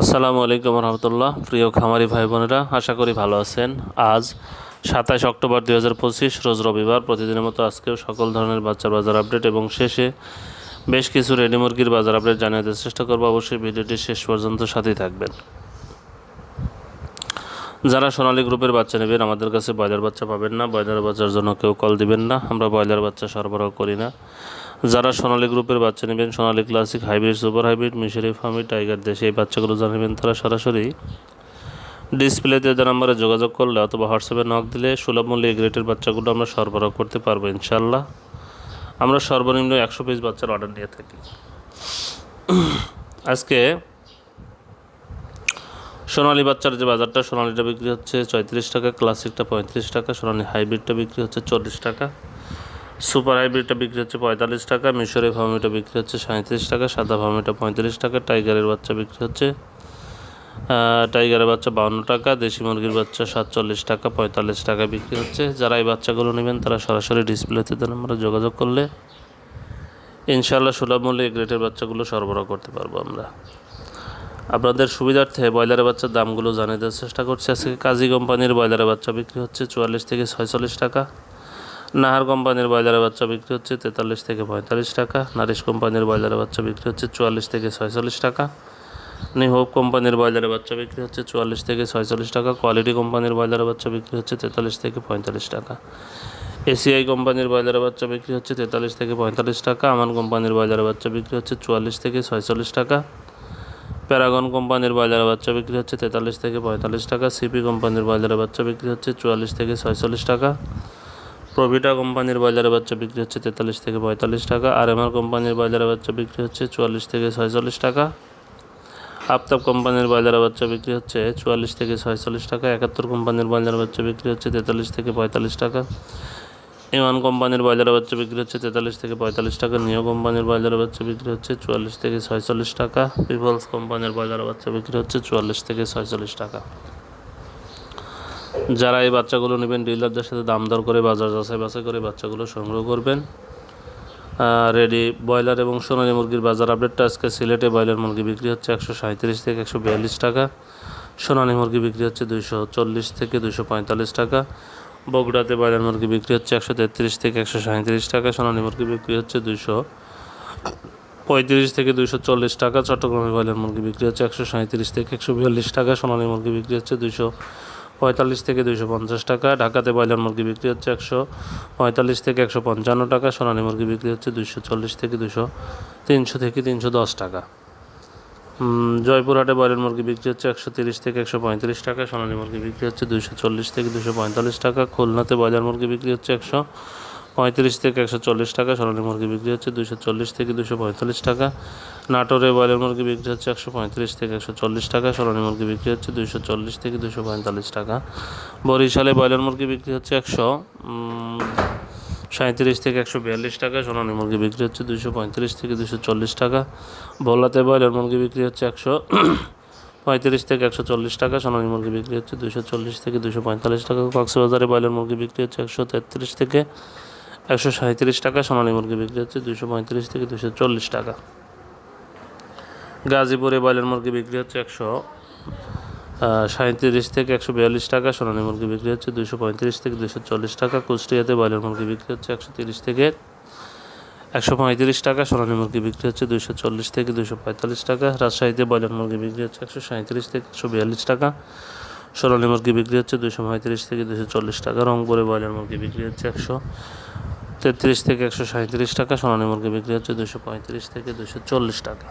আসসালামু আলাইকুম রহমতুল্লাহ। প্রিয় খামারি ভাই বোনেরা, আশা করি ভালো আছেন। আজ সাতাশ অক্টোবর দুই হাজার পঁচিশ, রোজ রবিবার, প্রতিদিনের মতো আজকেও সকল ধরনের বাচ্চার বাজার আপডেট এবং শেষে বেশ কিছু রেডি মুরগির বাজার আপডেট জানিয়ে দেওয়ার চেষ্টা করব। অবশ্যই ভিডিওটি শেষ পর্যন্ত সাথেই থাকবেন। যারা সোনালী গ্রুপের বাচ্চা নেবেন, আমাদের কাছে ব্রয়লার বাচ্চা পাবেন না। ব্রয়লার বাচ্চার জন্য কেউ কল দিবেন না। আমরা ব্রয়লার বাচ্চা সরবরাহ করি না। যারা সোনালী গ্রুপের বাচ্চা নেবেন, Sonali classic hybrid, super hybrid, মিশরি ফার্মি, টাইগার দেশে, এই বাচ্চাগুলো জানাবেন তারা সরাসরি ডিসপ্লেতে যে নাম্বারে যোগাযোগ করলে অথবা হোয়াটসঅ্যাপে নক দিলে সুলভ মূল্যে গ্রেটের বাচ্চাগুলো আমরা সরবরাহ করতে পারব ইনশাল্লাহ আমরা সর্বনিম্ন একশো পিস বাচ্চার অর্ডার নিয়ে থাকি। আজকে সোনালী বাচ্চার যে বাজারটা, সোনালিটা বিক্রি হচ্ছে চৌত্রিশ টাকা, ক্লাসিকটা পঁয়ত্রিশ টাকা, সোনালী হাইব্রিডটা বিক্রি হচ্ছে চল্লিশ টাকা। সুপার হাইব্রিডটা বিক্রি হচ্ছে পঁয়তাল্লিশ টাকা মিশরের ফার্মিটা বিক্রি হচ্ছে সাঁত্রিশ টাকা, সাদা ফার্মিটা পঁয়ত্রিশ টাকা, টাইগারের বাচ্চা বিক্রি হচ্ছে টাইগারের বাচ্চা বাউন্ন টাকা, দেশি মুরগির বাচ্চা সাতচল্লিশ টাকা, পঁয়তাল্লিশ টাকা বিক্রি হচ্ছে। যারা এই বাচ্চাগুলো নেবেন, তারা সরাসরি ডিসপ্লেতে আমরা যোগাযোগ করলে ইনশাল্লাহ সুলভ মূল্যে এই গ্রেটের বাচ্চাগুলো সরবরাহ করতে পারব আমরা। আপনাদের সুবিধার্থে ব্রয়লারের বাচ্চার দামগুলো জানিয়ে দেওয়ার চেষ্টা করছি। আজকে কাজী কোম্পানির ব্রয়লারের বাচ্চা বিক্রি হচ্ছে চুয়াল্লিশ থেকে ছয়চল্লিশ টাকা। নাহার কোম্পানির ব্রয়লারের বাচ্চা বিক্রি হচ্ছে তেতাল্লিশ থেকে পঁয়তাল্লিশ টাকা। নারিশ কোম্পানির ব্রয়লারের বাচ্চা বিক্রি হচ্ছে চুয়াল্লিশ থেকে ছয়চল্লিশ টাকা। নিহোপ কোম্পানির ব্রয়লারের বাচ্চা বিক্রি হচ্ছে চুয়াল্লিশ থেকে ছয়চল্লিশ টাকা। কোয়ালিটি কোম্পানির ব্রয়লারের বাচ্চা বিক্রি হচ্ছে তেতাল্লিশ থেকে পঁয়তাল্লিশ টাকা। এসিআই কোম্পানির ব্রয়লারের বাচ্চা বিক্রি হচ্ছে তেতাল্লিশ থেকে পঁয়তাল্লিশ টাকা। আমান কোম্পানির ব্রয়লারের বাচ্চা বিক্রি হচ্ছে চুয়াল্লিশ থেকে ছয়চল্লিশ টাকা। প্যারাগন কোম্পানির ব্রয়লারের বাচ্চা বিক্রি হচ্ছে তেতাল্লিশ থেকে পঁয়তাল্লিশ টাকা, সিপি কোম্পানির ব্রয়লারের বাচ্চা বিক্রি হচ্ছে চুয়াল্লিশ থেকে ছয়চল্লিশ টাকা, প্রভিটা কোম্পানির বাজারে বাচ্চা বিক্রি হচ্ছে তেতাল্লিশ থেকে পঁয়তাল্লিশ টাকা আর এমআর কোম্পানির বাজারে বাচ্চা বিক্রি হচ্ছে চুয়াল্লিশ থেকে ছয়চল্লিশ টাকা আফতাব কোম্পানির বাজারে বাচ্চা বিক্রি হচ্ছে চুয়াল্লিশ থেকে ছয়চল্লিশ টাকা, একাত্তর কোম্পানির বাজারে বাচ্চা বিক্রি হচ্ছে তেতাল্লিশ থেকে পঁয়তাল্লিশ টাকা এমান কোম্পানির বাজারে বাচ্চা বিক্রি হচ্ছে তেতাল্লিশ থেকে পঁয়তাল্লিশ টাকা নিও কোম্পানির বাজারে বাচ্চা বিক্রি হচ্ছে চুয়াল্লিশ থেকে ছয়চল্লিশ টাকা, পিপলস কোম্পানির বাজারে বাচ্চা বিক্রি হচ্ছে চুয়াল্লিশ থেকে ছয়চল্লিশ টাকা। যারা এই বাচ্চাগুলো নেবেন, ডিলারদের সাথে দাম দর করে, বাজার যাচাই বাছাই করে বাচ্চাগুলো সংগ্রহ করবেন। রেডি ব্রয়লার এবং সোনালি মুরগির বাজার আপডেটটা আজকে সিলেটে ব্রয়লার মুরগি বিক্রি হচ্ছে একশো সাঁত্রিশ থেকে একশো বিয়াল্লিশ টাকা, সোনালি মুরগি বিক্রি হচ্ছে দুইশো চল্লিশ থেকে দুশো পঁয়তাল্লিশ টাকা বগুড়াতে ব্রয়লার মুরগি বিক্রি হচ্ছে একশো তেত্রিশ থেকে একশো সাঁত্রিশ টাকা, সোনালি মুরগি বিক্রি হচ্ছে দুইশো পঁয়ত্রিশ থেকে দুইশো চল্লিশ টাকা, চট্টগ্রামে ব্রয়লার মুরগি বিক্রি হচ্ছে একশো সাঁত্রিশ থেকে একশো বিয়াল্লিশ টাকা, সোনালি মুরগি বিক্রি হচ্ছে দুইশো পঁয়তাল্লিশ থেকে দুইশো পঞ্চাশ টাকা, ঢাকাতে ব্রয়লার মুরগি বিক্রি হচ্ছে একশো পঁয়তাল্লিশ থেকে একশো পঞ্চান্ন টাকা, সোনালী মুরগি বিক্রি হচ্ছে দুইশো চল্লিশ থেকে দুশো তিনশো থেকে তিনশো দশ টাকা। জয়পুরহাটে ব্রয়লার মুরগি বিক্রি হচ্ছে একশো তিরিশ থেকে একশো পঁয়ত্রিশ টাকা, সোনালী মুরগি বিক্রি হচ্ছে দুইশো চল্লিশ থেকে দুশো পঁয়তাল্লিশ টাকা, খুলনাতে ব্রয়লার মুরগি বিক্রি হচ্ছে একশো পঁয়ত্রিশ থেকে একশো চল্লিশ টাকা, সোনালী মুরগি বিক্রি হচ্ছে দুশো চল্লিশ থেকে দুশো পঁয়তাল্লিশ টাকা, নাটোরে ব্রয়লার মুরগি বিক্রি হচ্ছে একশো পঁয়ত্রিশ থেকে একশো চল্লিশ টাকা, সোনালী মুরগি বিক্রি হচ্ছে দুশো চল্লিশ থেকে দুশো পঁয়তাল্লিশ টাকা, বরিশালে ব্রয়লার মুরগি বিক্রি হচ্ছে একশো সাঁত্রিশ থেকে একশো বিয়াল্লিশ টাকা, সোনালী মুরগি বিক্রি হচ্ছে দুশো পঁয়ত্রিশ থেকে দুশো চল্লিশ টাকা। ভোলাতে ব্রয়লার মুরগি বিক্রি হচ্ছে একশো পঁয়ত্রিশ থেকে একশো চল্লিশ টাকা, সোনালী মুরগি বিক্রি হচ্ছে দুশো চল্লিশ থেকে দুশো পঁয়তাল্লিশ টাকা। কক্সবাজারে ব্রয়লার মুরগি বিক্রি হচ্ছে একশো তেত্রিশ থেকে একশো সাঁত্রিশ টাকা, সোনালী মুরগি বিক্রি হচ্ছে দুশো পঁয়ত্রিশ থেকে দুশো চল্লিশ টাকা। গাজীপুরে ব্রয়লার মুরগি বিক্রি হচ্ছে একশো সাঁত্রিশ থেকে একশো বিয়াল্লিশ টাকা, সোনালী মুরগি বিক্রি হচ্ছে দুশো পঁয়ত্রিশ থেকে দুশো চল্লিশ টাকা, কুষ্টিয়াতে ব্রয়লার মুরগি বিক্রি হচ্ছে একশো তিরিশ থেকে একশো পঁয়ত্রিশ টাকা, সোনালী মুরগি বিক্রি হচ্ছে দুশো চল্লিশ থেকে দুশো পঁয়তাল্লিশ টাকা, রাজশাহীতে ব্রয়লার মুরগি বিক্রি হচ্ছে একশো সাঁত্রিশ থেকে একশো বিয়াল্লিশ টাকা, সোনালী মুরগি বিক্রি হচ্ছে দুশো পঁয়ত্রিশ থেকে দুশো চল্লিশ টাকা, রংপুরে ব্রয়লার মুরগি বিক্রি হচ্ছে একশো তেত্রিশ থেকে একশো সাঁত্রিশ টাকা, সোনালী মুরগি বিক্রি হচ্ছে দুশো পঁয়ত্রিশ থেকে দুশো চল্লিশ টাকা।